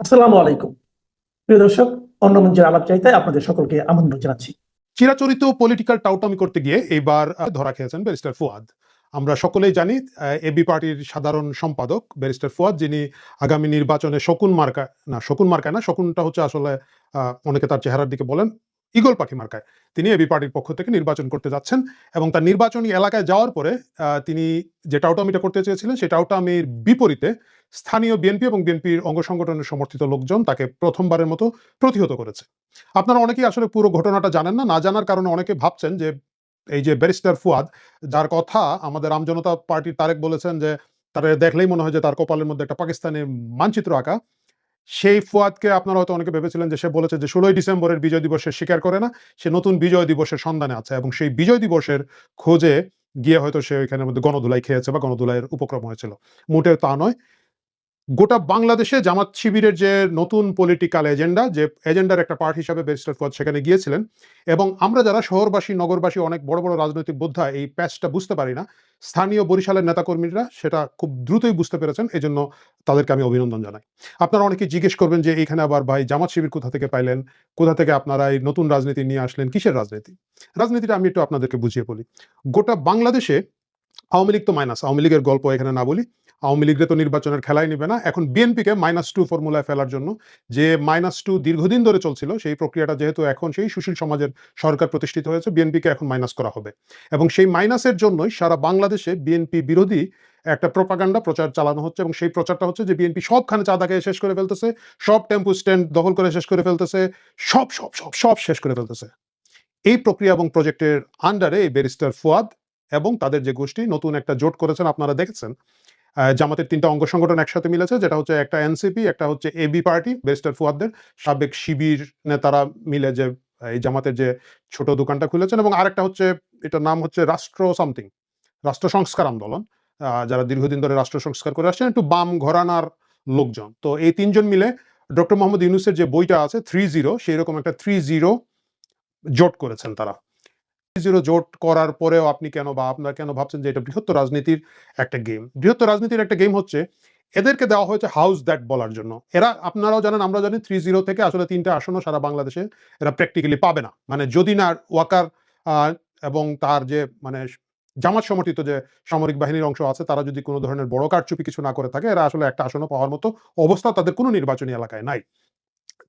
আসসালামু আলাইকুম। প্রিয় দর্শক, অন্য মঞ্চের আলাপ চাইতে আপনাদের সকলকে আমন্ত্রণ জানাচ্ছি। চিরাচরিত পলিটিক্যাল টাউটামি করতে গিয়ে এবার ধরা খেয়েছেন ব্যারিস্টার ফুয়াদ। আমরা সকলেই জানি এবি পার্টির সাধারণ সম্পাদক ব্যারিস্টার ফুয়াদ, যিনি আগামী নির্বাচনে শকুন মার্কা, না, শকুন মার্কা না, শকুনটা হচ্ছে আসলে অনেকে তার চেহারার দিকে বলেন ইগল পাখি মার্কায়। তিনি এবি পার্টির পক্ষ থেকে নির্বাচন করতে যাচ্ছেন এবং তার নির্বাচনী এলাকায় যাওয়ার পরে তিনি যে টাউটামিটা করতে চেয়েছিলেন, সেই টাউটামির বিপরীতে স্থানীয় বিএনপি এবং বিএনপির অঙ্গ সংগঠনের সমর্থিত লোকজন তাকে প্রথমবারের মতো প্রতিহত করেছে। আপনারা অনেকেই আসলে পুরো ঘটনাটা জানেন না না জানার কারণে অনেকে ভাবছেন যে এই যে ব্যারিস্টার ফুয়াদ, যার কথা আমাদের আমজনতা পার্টির তারেক বলেছেন যে, তারা দেখলেই মনে হয় যে তার কপালের মধ্যে একটা পাকিস্তানের মানচিত্র আঁকা। সেই ফুয়াদকে আপনারা হয়তো অনেকে ভেবেছিলেন যে সে বলেছে যে ষোলোই ডিসেম্বরের বিজয় দিবসে স্বীকার করে না, সে নতুন বিজয় দিবসের সন্ধানে আছে এবং সেই বিজয় দিবসের খোঁজে গিয়ে হয়তো সে ওইখানের মধ্যে গণধুলাই খেয়েছে বা গণধুলাইয়ের উপক্রম হয়েছিল। মোটেও তা নয়। গোটা বাংলাদেশে জামাত শিবিরের যে নতুন পলিটিক্যাল এজেন্ডা যে এজেন্ডার একটা পার্ট হিসাবে ব্যারিস্টার ফুয়াদ সেখানে গিয়েছিলেন এবং আমরা যারা শহরবাসী, নগরবাসী, অনেক বড় বড় রাজনৈতিক বোদ্ধা, এই প্যাচটা বুঝতে পারি না। স্থানীয় বরিশালের নেতাকর্মীরা সেটা খুব দ্রুতই বুঝতে পেরেছেন এই জন্য তাদেরকে আমি অভিনন্দন জানাই। আপনারা অনেকে জিজ্ঞেস করবেন যে এইখানে আবার ভাই জামাত শিবির কোথা থেকে পাইলেন? কোথা থেকে আপনারা এই নতুন রাজনীতি নিয়ে আসলেন? কিসের রাজনীতি? রাজনীতিটা আমি একটু আপনাদেরকে বুঝিয়ে বলি। গোটা বাংলাদেশে আওয়ামী লীগ তো মাইনাস আওয়ামী লীগের গল্প এখানে না বলি। আওয়ামী লীগরে তো নির্বাচনের খেলাই নিবে না। এখন বিএনপিকে মাইনাস টু ফর্মুলায় ফেলার জন্য যে মাইনাস টু দীর্ঘদিন ধরে চলছিল, সেই প্রক্রিয়াটা যেহেতু এখন সেই সুশীল সমাজের সরকার প্রতিষ্ঠিত হয়েছে বিএনপিকে এখন মাইনাস করা হবে। এবং সেই মাইনাসের জন্যই সারা বাংলাদেশে বিএনপি বিরোধী একটা প্রপাগান্ডা প্রচার চালানো হচ্ছে এবং সেই প্রচারটা হচ্ছে যে বিএনপি সবখানে চাঁদা খেয়ে শেষ করে ফেলতেছে, সব টেম্পু স্ট্যান্ড দখল করে শেষ করে ফেলতেছে, সব সব সব সব শেষ করে ফেলতেছে। এই প্রক্রিয়া এবং প্রজেক্টের আন্ডারে এই ব্যারিস্টার ফুয়াদ এবং তাদের যে গোষ্ঠী নতুন একটা জোট করেছেন, আপনারা দেখেছেন জামাতের তিনটা অঙ্গ সংগঠন একসাথে মিলেছে, যেটা হচ্ছে একটা এনসিপি, একটা হচ্ছে এবি পার্টি, ব্যারিস্টার ফুয়াদদের সাবেক শিবির নেতারা মিলে যে এই জামাতের যে ছোট দোকানটা খুলেছেন এবং আরেকটা হচ্ছে, এটার নাম হচ্ছে রাষ্ট্র সামথিং, রাষ্ট্র সংস্কার আন্দোলন যারা দীর্ঘদিন ধরে রাষ্ট্র সংস্কার করে আসছেন, একটু বাম ঘরানার লোকজন। তো এই তিনজন মিলে ডক্টর মোহাম্মদ ইউনুসের যে বইটা আছে থ্রি জিরো সেই রকম একটা থ্রি জিরো জোট করেছেন তারা। জিরো জোট করার পরেও আপনি কেন বা আপনারা কেন ভাবছেন যে এটা বৃহত্তর রাজনীতির একটা গেম বৃহত্তর রাজনীতির একটা গেম হচ্ছে এদেরকে দেওয়া হয়েছে হাউস দ্যাট বলার জন্য। এরা, আপনারাও জানেন, আমরা জানি থ্রি জিরো থেকে আসলে তিনটা আসনও সারা বাংলাদেশে এরা প্র্যাকটিক্যালি পাবে না। মানে যদি না ওয়াকার এবং তার যে মানে জামাত সমর্থিত যে সামরিক বাহিনীর অংশ আছে, তারা যদি কোনো ধরনের বড় কারচুপি কিছু না করে থাকে, এরা আসলে একটা আসনও পাওয়ার মতো অবস্থা তাদের কোনো নির্বাচনী এলাকায় নাই।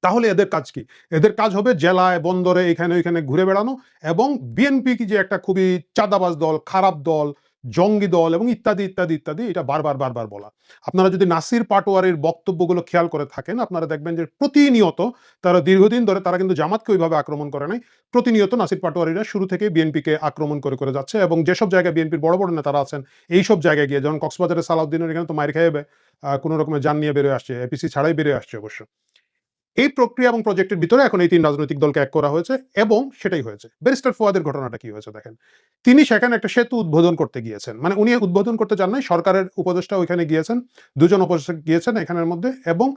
তাহলে এদের কাজ কি? এদের কাজ হবে জেলায়, বন্দরে, এখানে, ওইখানে ঘুরে বেড়ানো এবং বিএনপি কি যে একটা খুবই চাঁদাবাজ দল, খারাপ দল, জঙ্গি দল এবং ইত্যাদি ইত্যাদি ইত্যাদি, এটা বারবার বারবার বলা। আপনারা যদি নাসির পাটোয়ারির বক্তব্যগুলো খেয়াল করে থাকেন, আপনারা দেখবেন যে প্রতিনিয়ত তারা দীর্ঘদিন ধরে তারা কিন্তু জামাতকে ওইভাবে আক্রমণ করে নাই। প্রতিনিয়ত নাসির পাটোয়ারিরা শুরু থেকে বিএনপিকে আক্রমণ করে করে যাচ্ছে এবং যেসব জায়গায় বিএনপির বড় বড় নেতারা আছেন, এইসব জায়গায় গিয়ে, যেমন কক্সবাজারের সালাউদ্দিনের এখানে তো মায়ের খেয়ে কোনো রকমের যান নিয়ে বেরোয় আসছে এপিসি ছাড়াই বেরোয় আসছে অবশ্য। এই প্রক্রিয়া এবং প্রজেক্টের ভিতরে এখন এই তিন রাজনৈতিক দলকে এক করা হয়েছে এবং সেটাই হয়েছে। ব্যারিস্টার ফুয়াদের ঘটনাটা কি হয়েছে দেখেন। তিনি সেখানে একটা সেতু উদ্বোধন করতে গিয়েছেন। মানে উনি উদ্বোধন করতে চান নাই, সরকারের উপদেষ্টা ওইখানে গিয়েছেন, দুজন উপদেষ্টা গিয়েছেন এখানের মধ্যে এবং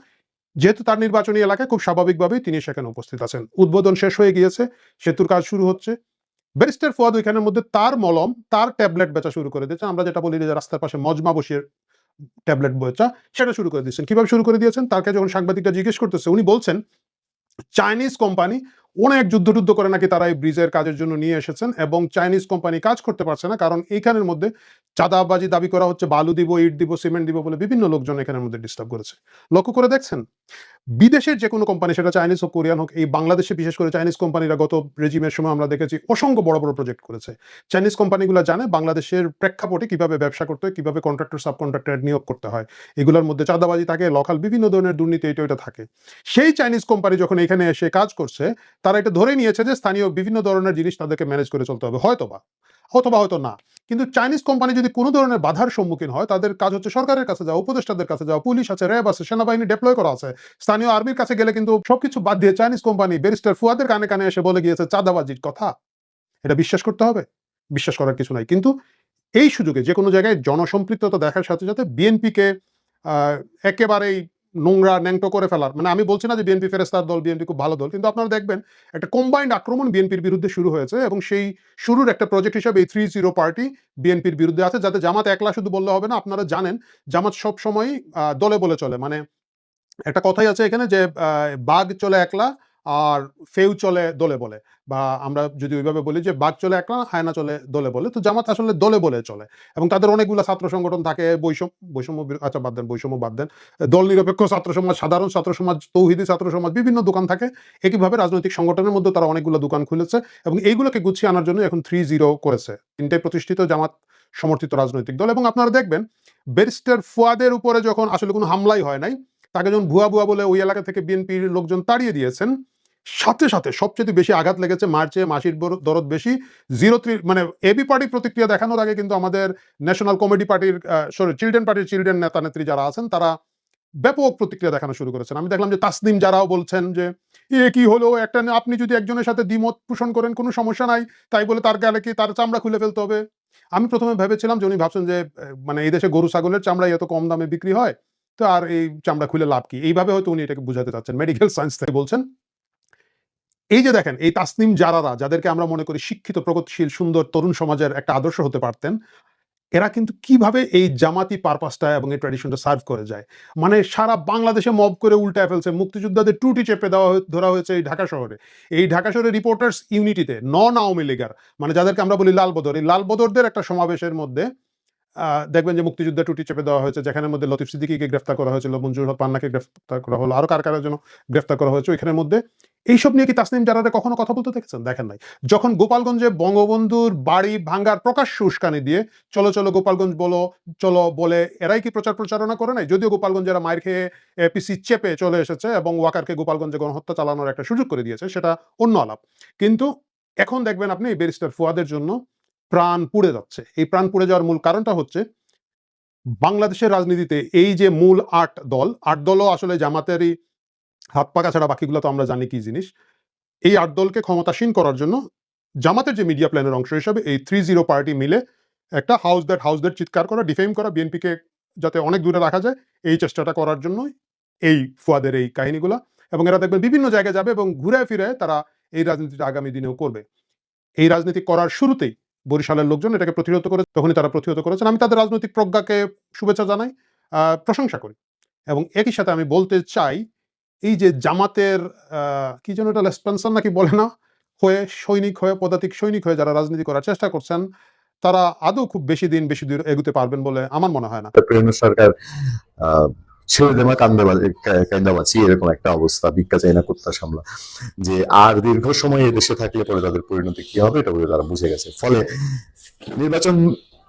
যেহেতু তার নির্বাচনী এলাকায় খুব স্বাভাবিকভাবেই তিনি সেখানে উপস্থিত আছেন। উদ্বোধন শেষ হয়ে গিয়েছে, সেতুর কাজ শুরু হচ্ছে। ব্যারিস্টার ফোয়াদ ওইখানের মধ্যে তার মলম, তার ট্যাবলেট বেচা শুরু করে দিয়েছে। আমরা যেটা বলি যে রাস্তার পাশে মজমা বসিয়ে ট্যাবলেট বইটা, সেটা শুরু করে দিয়েছেন। কীভাবে শুরু করে দিয়েছেন? তাকে যখন সাংবাদিকটা জিজ্ঞেস করতেছে, উনি বলছেন চাইনিজ কোম্পানি অনেক যুদ্ধ টুদ্ধ করে নাকি তারা এই ব্রিজের কাজের জন্য নিয়ে এসেছেন এবং চাইনিজ কোম্পানি কাজ করতে পারছে না, কারণ এখানের মধ্যে চাঁদাবাজি দাবি করা হচ্ছে, বালু দিব, ইট দিব, সিমেন্ট দিব বলে বিভিন্ন লোকজন এখানের মধ্যে ডিস্টার্ব করেছে। লক্ষ্য করে দেখছেন? বিদেশের যে কোনো কোম্পানি সেটা চাইনিজ হোক কোরিয়ান হোক, এই বাংলাদেশে বিশেষ করে চাইনিজ কোম্পানিরা গত রেজিমের সময় আমরা দেখেছি অসংখ্য বড় বড় প্রজেক্ট করেছে। চাইনিজ কোম্পানিগুলো জানে বাংলাদেশের প্রেক্ষাপটে কীভাবে ব্যবসা করতে হয়, কীভাবে কন্ট্রাক্টর সাব কন্ট্রাক্টর নিয়োগ করতে হয়। এগুলোর মধ্যে চাঁদাবাজি থাকে লকাল বিভিন্ন ধরনের দুর্নীতি এটা ওইটা থাকে। সেই চাইনিজ কোম্পানি যখন এখানে এসে কাজ করছে, তারা এটা ধরে নিয়েছে যে স্থানীয় বিভিন্ন ধরনের জিনিস তাদেরকে ম্যানেজ করে চলতে হবে। হয়তো বা অথবা হয়তো না। কিন্তু চাইনিজ কোম্পানি যদি কোনো ধরনের বাধার সম্মুখীন হয়, তাদের কাজ হচ্ছে সরকারের কাছে যাওয়া, উপদেষ্টাদের কাছে যাওয়া, পুলিশ আছে, র্যাব আছে, সেনাবাহিনী ডেপ্লয় করা আছে। স্থানীয় আর্মির কাছে গেলে কিন্তু সবকিছু বাদ দিয়ে চাইনিজ কোম্পানি ব্যারিস্টার ফুয়াদের কানে কানে এসে বলে গিয়েছে, চাঁদাবাজির কথা। এটা বিশ্বাস করতে হবে। বিশ্বাস করার কিছু নাই। কিন্তু এই সুযোগে যে কোনো জায়গায় জনসম্পৃক্ততা দেখার সাথে সাথে বিএনপিকে একেবারেই নোংরা ন্যাংটো করে ফেলার। মানে আমি বলছি না যে বিএনপি ফেরেস্তার দল বিএনপি খুব ভালো দল, কিন্তু আপনারা দেখবেন একটা কম্বাইন্ড আক্রমণ বিএনপির বিরুদ্ধে শুরু হয়েছে এবং সেই শুরুর একটা প্রজেক্ট হিসাবে এই থ্রি জিরো পার্টি বিএনপির বিরুদ্ধে আছে, যাতে জামাত একলা শুধু বললে হবে না, আপনারা জানেন জামাত সব সময় দলে বলে চলে। মানে একটা কথাই আছে এখানে যে বাঘ চলে একলা আর ফেউ চলে দলে বলে। বা আমরা যদি ওইভাবে বলি যে বাঘ চলে একলা, হায়না চলে দলে বলে, তো জামাত আসলে দলে বলে চলে। এবং তাদের অনেকগুলো ছাত্র সংগঠন থাকে, বৈষম্য বৈষম্য আচ্ছা বাদ দেন, বৈষম্য বাদ দেন। দল নিরপেক্ষ ছাত্র সমাজ, সাধারণ ছাত্র সমাজ, তৌহিদি ছাত্র সমাজ, বিভিন্ন দোকান থাকে। একইভাবে রাজনৈতিক সংগঠনের মধ্যে তারা অনেকগুলো দোকান খুলেছে এবং এইগুলোকে গুছিয়ে আনার জন্য এখন থ্রি জিরো করেছে। তিনটে প্রতিষ্ঠিত জামাত সমর্থিত রাজনৈতিক দল। এবং আপনারা দেখবেন ব্যারিস্টার ফুয়াদের উপরে যখন আসলে কোনো হামলাই হয় নাই, তাকে যখন ভুয়া ভুয়া বলে ওই এলাকা থেকে বিএনপির লোকজন তাড়িয়ে দিয়েছেন সাথে সাথে সবচেয়ে বেশি আঘাত লেগেছে মার্চে মাসির দরদ বেশি। জিরো থ্রি মানে এবি পার্টির প্রতিক্রিয়া দেখানোর আগে কিন্তু আমাদের ন্যাশনাল কমেডি পার্টির সরি চিলড্রেন পার্টির চিলড্রেন নেতা, নেত্রী যারা আছেন, তারা ব্যাপক প্রতিক্রিয়া দেখানো শুরু করেছেন। আমি দেখলাম যে তাসনিম যারাও বলছেন যে, এ কি হলো? একটা আপনি যদি একজনের সাথে দ্বিমত পোষণ করেন, কোনো সমস্যা নাই। তাই বলে তার গালে কি তার চামড়া খুলে ফেলতে হবে? আমি প্রথমে ভেবেছিলাম যে উনি ভাবছেন যে মানে এই দেশে গরু, ছাগলের চামড়া এত কম দামে বিক্রি হয়, তো আর এই চামড়া খুলে লাভ কি? এইভাবে হয়তো উনি এটাকে বুঝাতে চাচ্ছেন। মেডিকেল সায়েন্স থেকে বলছেন এই যে দেখেন, এই তাসনিম জারারা যাদেরকে আমরা মনে করি শিক্ষিত, প্রগতিশীল, সুন্দর তরুণ সমাজের একটা আদর্শ হতে পারতেন, এরা কিন্তু কীভাবে এই জামাতি পারপাসটা এবং এই ট্র্যাডিশনটা সার্ভ করে যায়? মানে সারা বাংলাদেশে মব করে উল্টায় ফেলছে, মুক্তিযোদ্ধাদের টুটি চেপে দেওয়া ধরা হয়েছে এই ঢাকা শহরে। এই ঢাকা শহরে রিপোর্টার্স ইউনিটিতে নন আওয়ামী লীগার মানে যাদেরকে আমরা বলি লাল বদর এই লাল বদরদের একটা সমাবেশের মধ্যে দেখবেন যে মুক্তিযুদ্ধের টুটি চেপে দেওয়া হয়েছে, যেখানে মধ্যে লতিফ সিদ্দিকিকে গ্রেফতার করা হয়েছিল, মঞ্জুর হক পান্নাকে গ্রেফতার করা হলো, আরও কার কারের জন্য গ্রেফতার করা হয়েছে, ওইখানের মধ্যে। এইসব নিয়ে কি তাসনিম জারারে কখনো কথা বলতে দেখেছেন? দেখেন নাই। যখন গোপালগঞ্জে বঙ্গবন্ধুর বাড়ি ভাঙ্গার প্রকাশ্য উস্কানি দিয়ে, চলো চলো গোপালগঞ্জ বলো, চলো বলে, এরাই কি প্রচার প্রচারণা করে নাই? যদিও গোপালগঞ্জে এরা মায়ের খেয়ে এপিসি চেপে চলে এসেছে এবং ওয়াকারকে গোপালগঞ্জে গণহত্যা চালানোর একটা সুযোগ করে দিয়েছে, সেটা অন্য আলাপ। কিন্তু এখন দেখবেন আপনি ব্যারিস্টার ফুয়াদের জন্য প্রাণ পুড়ে যাচ্ছে। এই প্রাণ পুড়ে যাওয়ার মূল কারণটা হচ্ছে বাংলাদেশের রাজনীতিতে এই যে মূল আট দল, আট দলও আসলে জামাতেরই হাত পাকা ছাড়া বাকিগুলো তো আমরা জানি কি জিনিস। এই আট দলকে ক্ষমতাসীন করার জন্য জামাতের যে মিডিয়া প্ল্যানের অংশ হিসাবে এই থ্রি জিরো পার্টি মিলে একটা হাউস দ্যাট হাউস দ্যাট চিৎকার করা, ডিফেম করা, বিএনপিকে যাতে অনেক দূরে রাখা যায়, এই চেষ্টাটা করার জন্য এই ফুয়াদের এই কাহিনীগুলা। এবং এরা দেখবেন বিভিন্ন জায়গায় যাবে এবং ঘুরে ফিরে তারা এই রাজনীতিটা আগামী দিনেও করবে। এই রাজনীতি করার শুরুতেই বরিশালের লোকজন এটাকে প্রতিহত করে তখনই তারা প্রতিহত করেছেন। আমি তাদের রাজনৈতিক প্রজ্ঞাকে শুভেচ্ছা জানাই প্রশংসা করি। এবং একই সাথে আমি বলতে চাই, এই যে জামাতের কি যেন এটা লেসপেন্সার নাকি বলে না, হয়ে সৈনিক হয়ে, পদাতিক সৈনিক হয়ে যারা রাজনীতি করার চেষ্টা করছেন, তারা আদৌ খুব বেশি দিন, বেশি দূর এগুতে পারবেন বলে আমার মনে হয় না। সরকার ছেড়ে দেওয়া কান্দাবাচি এরকম একটা অবস্থা ভিক্ষা চাই না কুত্তা সামলা। যে আর দীর্ঘ সময় এদেশে দেশে থাকলে পরে তাদের পরিণতি কি হবে, এটা বলে তারা বুঝে গেছে। ফলে নির্বাচন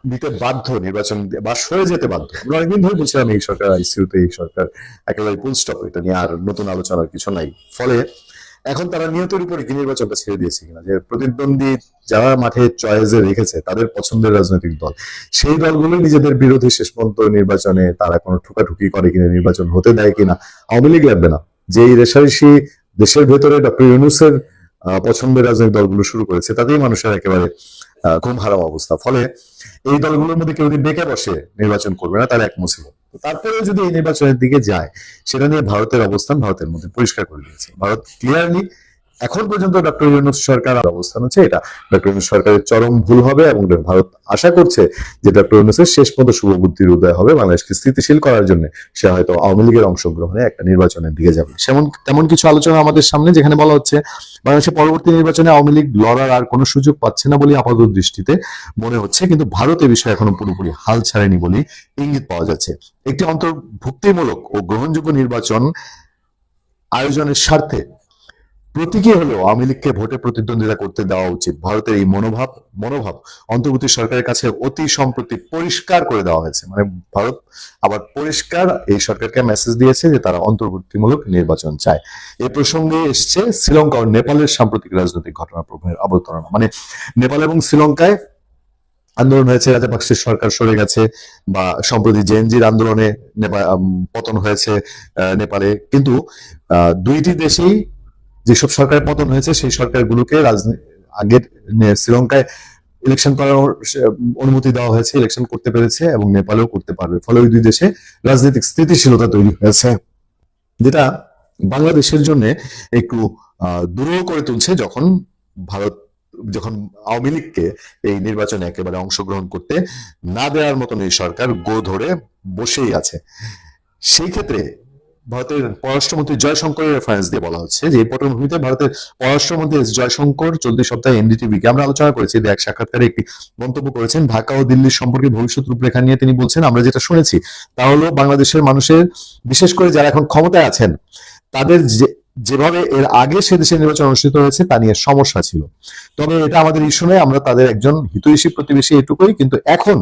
দিতে বাধ্য, নির্বাচন বা সরে যেতে বাধ্য। আমরা অনেকদিন ধরে বলছিলাম এই সরকার আইসিউতে এই সরকার, একেবারে ফুল এটা নিয়ে আর নতুন আলোচনার কিছু নাই। ফলে এখন তারা নিয়তের উপরে কি নির্বাচনটা ছেড়ে দিয়েছে কিনা, যে প্রতিদ্বন্দ্বী যারা মাঠে চয়েসে রেখেছে, তাদের পছন্দের রাজনৈতিক দল, সেই দলগুলো নিজেদের বিরোধী শেষ পর্যন্ত নির্বাচনে তারা কোনো ঠুকাঠুকি করে কিনা, নির্বাচন হতে দেয় কিনা, আওয়ামী লীগ লাগবে না। যে এই রেশারেশি দেশের ভেতরে ডক্টর ইউনুসের পছন্দের রাজনৈতিক দলগুলো শুরু করেছে, তাতেই মানুষের একেবারে খুব খারাপ অবস্থা। ফলে এই দলগুলোর মধ্যে কেউ যদি বেঁকে বসে নির্বাচন করবে না, তার এক মুসিবত। তারপরে যদি এই নির্বাচনের দিকে যায়, সেটা নিয়ে ভারতের অবস্থান ভারতের মধ্যে পরিষ্কার করে দিয়েছে। ভারত ক্লিয়ারলি এখন পর্যন্ত ডক্টর ইউনুস সরকার অবস্থান হচ্ছে। এটা ডক্টর ইউনুস সরকারের চরম ভুল হবে এবং ভারত আশা করছে যে ডক্টর ইউনুসের শেষ মতো শুভ বুদ্ধির উদয় হবে। বাংলাদেশকে স্থিতিশীল করার জন্য সে হয়তো আওয়ামী লীগের অংশগ্রহণে একটা নির্বাচনের দিকে যাবে। সেমন, তেমন কিছু আলোচনা আমাদের সামনে যেখানে বলা হচ্ছে, বাংলাদেশের পরবর্তী নির্বাচনে আওয়ামী লীগ লড়ার আর কোনো সুযোগ পাচ্ছে না বলে আপাতত দৃষ্টিতে মনে হচ্ছে। কিন্তু ভারত এ বিষয়ে এখনও পুরোপুরি হাল ছাড়েনি বলেই ইঙ্গিত পাওয়া যাচ্ছে। একটি অন্তর্ভুক্তিমূলক ও গ্রহণযোগ্য নির্বাচন আয়োজনের স্বার্থে প্রতীকী হলেও আওয়ামী লীগকে ভোটে প্রতিদ্বন্দ্বিতা করতে দেওয়া উচিত। ভারতের এই মনোভাব মনোভাব অন্তর্বর্তী সরকারের কাছে অতি সম্প্রতি পরিষ্কার করে দেওয়া হয়েছে। মানে ভারত আবার পরিষ্কার এই সরকারকে মেসেজ দিয়েছে যে তারা অন্তর্বর্তীমূলক নির্বাচন চায়। এ প্রসঙ্গে এসছে শ্রীলঙ্কা ও নেপালের সাম্প্রতিক রাজনৈতিক ঘটনা প্রবাহের অবতারণা। মানে নেপাল এবং শ্রীলঙ্কায় আন্দোলন হয়েছে, রাজাপাকসের সরকার সরে গেছে বা সম্প্রতি জেএনজির আন্দোলনে পতন হয়েছে নেপালে। কিন্তু দুইটি দেশেই যেসব সরকারের পতন হয়েছে, সেই সরকারগুলোকে আগের শ্রীলঙ্কায় ইলেকশন করার অনুমতি দেওয়া হয়েছে ইলেকশন করতে পেরেছে এবং নেপালেও করতে পারবে। ফলে ওই দুই দেশে রাজনৈতিক স্থিতিশীলতা তৈরি হয়েছে, যেটা বাংলাদেশের জন্য একটু দুরূহ করে তুলছে যখন ভারত, যখন আওয়ামী লীগকে এই নির্বাচনে একেবারে অংশগ্রহণ করতে না দেওয়ার মতন এই সরকার গো ধরে বসেই আছে। সেই ক্ষেত্রে ভারতের পররাষ্ট্রমন্ত্রী জয়শঙ্করের রেফারেন্স দিয়ে বলা হচ্ছে যে, এই পটভূমিতে ভারতের পররাষ্ট্রমন্ত্রী এস জয়শঙ্কর চলতি সপ্তাহে এনডিটিভিকে আমরা আলোচনা করেছি এক সাক্ষাৎকারে একটি মন্তব্য করেছেন। ঢাকা ও দিল্লির সম্পর্কে ভবিষ্যৎ রূপরেখা নিয়ে তিনি বলছেন, আমরা যেটা শুনেছি তা হলো বাংলাদেশের মানুষের, বিশেষ করে যারা এখন ক্ষমতায় আছেন, তাদের যেভাবে এর আগে সে দেশে নির্বাচন অনুষ্ঠিত হয়েছে, তা নিয়ে সমস্যা ছিল। তবে এটা আমাদের ইস্যু নয়, আমরা তাদের একজন হিতৈষী প্রতিবেশী এটুকুই, কিন্তু এখন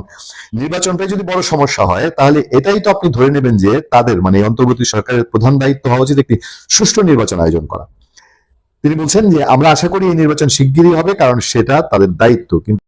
নির্বাচনটাই যদি বড় সমস্যা হয়, তাহলে এটাই তো আপনি ধরে নেবেন যে তাদের মানে অন্তর্বর্তী সরকারের প্রধান দায়িত্ব হওয়া উচিত একটি সুষ্ঠু নির্বাচন আয়োজন করা। তিনি বলছেন যে, আমরা আশা করি এই নির্বাচন শিগগিরই হবে, কারণ সেটা তাদের দায়িত্ব। কিন্তু